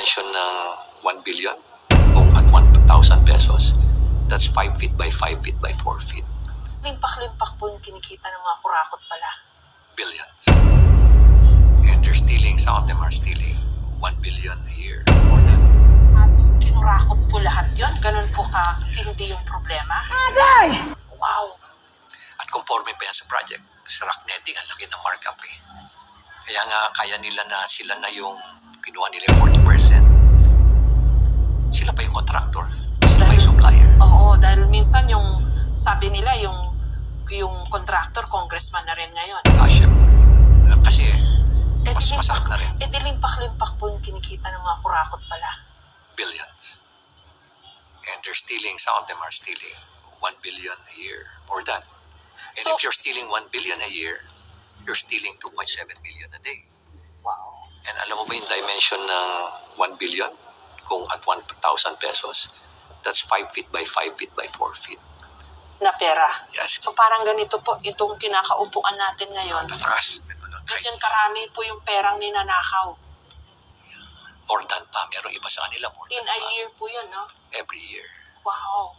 dimension ng 1 billion, kung at 1,000 pesos, that's 5 feet by 5 feet by 4 feet. Limpak-limpak po yung kinikita ng mga kurakot pala. Billions. And they're stealing, some of them are stealing 1 billion a year. More than. Halos kinurakot po lahat yon Ganun po ka hindi yung problema. Wow. At conforme pa yan sa project. Sa rock netting, ang laki ng markup eh. Kaya nga, kaya nila na sila na yung kinuha nila yung 40%. Sila pa yung contractor. Sila pa yung supplier. Oo, dahil minsan yung sabi nila yung yung contractor, congressman na rin ngayon. Ah, syempre. Ah, Kasi, Eh, mas masakit na rin. Eh, di limpak-limpak po yung kinikita ng mga kurakot pala. Billions. And they're stealing, some of them are stealing 1 billion a year. More than. And So- if you're stealing 1 billion a year, you're stealing 2.7 million a day. Wow. And alam mo ba yung dimension ng 1 billion? Kung at 1,000 pesos, that's 5 feet by 5 feet by 4 feet. Na pera. Yes. So parang ganito po, itong kinakaupuan natin ngayon. Mataas. Ganyan karami po yung perang ninanakaw. More than pa. Merong iba sa kanila more In a pa. year po yun, no? Every year. Wow.